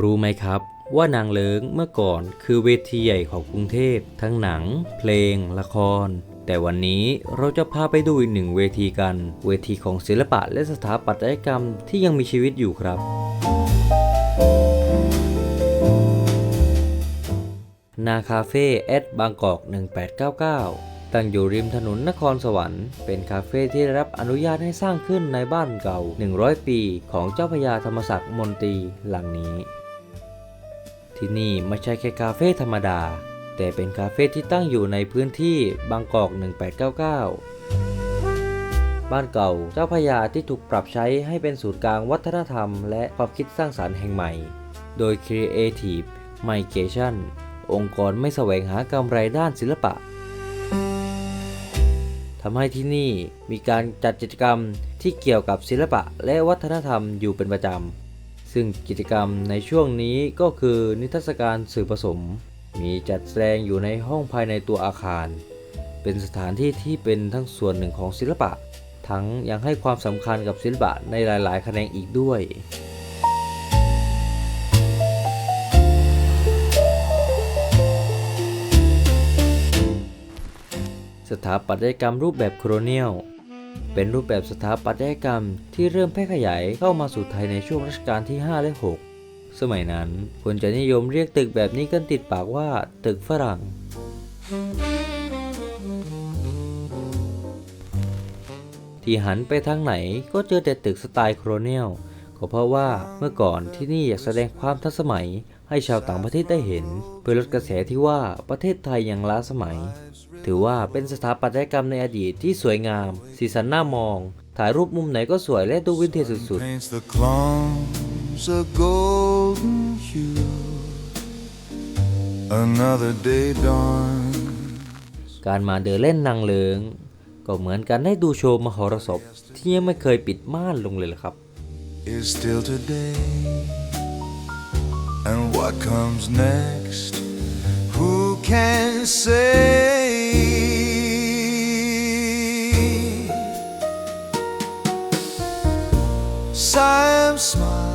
รู้ไหมครับว่านางเลิงเมื่อก่อนคือเวทีใหญ่ของกรุงเทพ ทั้งหนัง เพลง ละคร แต่วันนี้เราจะพาไปดูอีกหนึ่งเวทีกัน เวทีของศิลปะและสถาปัตยกรรมที่ยังมีชีวิตอยู่ครับ นาคาเฟ่แอดบางกอก 1899 ตั้งอยู่ริมถนนนครสวรรค์ เป็นคาเฟ่ที่ได้รับอนุญาตให้สร้างขึ้นในบ้านเก่า 100 ปี ของเจ้าพระยาธรรมศักดิ์มนตรีหลังนี้ ที่นี่ไม่ใช่แค่คาเฟ่ธรรมดา แต่เป็นคาเฟ่ที่ตั้งอยู่ในพื้นที่บางกอก 1899 บ้านเก่าเจ้าพระยาที่ถูกปรับใช้ให้เป็นศูนย์กลางวัฒนธรรม และความคิดสร้างสารรค์แห่งใหม่ โดย Creative Migration องค์กรไม่แสวงหากำไรด้านศิลปะทำให้ที่นี่มีการจัดกิจกรรมที่เกี่ยวกับศิลปะและวัฒนธรรมอยู่เป็นประจำ ซึ่งกิจกรรมในช่วงนี้ก็คือนิทรรศการสื่อผสม มีจัดแสดงอยู่ในห้องภายในตัวอาคาร เป็นสถานที่ที่เป็นทั้งส่วนหนึ่งของศิลปะ ทั้งยังให้ความสำคัญกับศิลปะในหลาย ๆ แขนงอีกด้วยสถาปัตยกรรมรูปแบบโครเนียล เป็นรูปแบบสถาปัตยกรรมที่เริ่มแพร่ขยายเข้ามาสู่ไทยในช่วงรัชกาลที่ 5 และ 6 สมัยนั้นคนจะนิยมเรียกตึกแบบนี้กันติดปากว่าตึกฝรั่ง ที่หันไปทางไหนก็เจอแต่ตึกสไตล์โครเนียล ก็เพราะว่าเมื่อก่อนที่นี่อยากแสดงความทันสมัยให้ชาวต่างประเทศได้เห็น เพื่อลดกระแสที่ว่าประเทศไทยยังล้าสมัย ถือว่าเป็นสถาปัตยกรรมในอดีตที่สวยงาม สีสันน่ามอง ถ่ายรูปมุมไหนก็สวยและดูวินเทจสุด paints the clones a golden hue. Another day dawns. ๆการมาเดินเล่นนางเลิง ก็เหมือนกันได้ดูโชว์มหรสพที่ยังไม่เคยปิดม่านลงเลยล่ะครับ is still today. And what comes next, who can say? Sam smiled.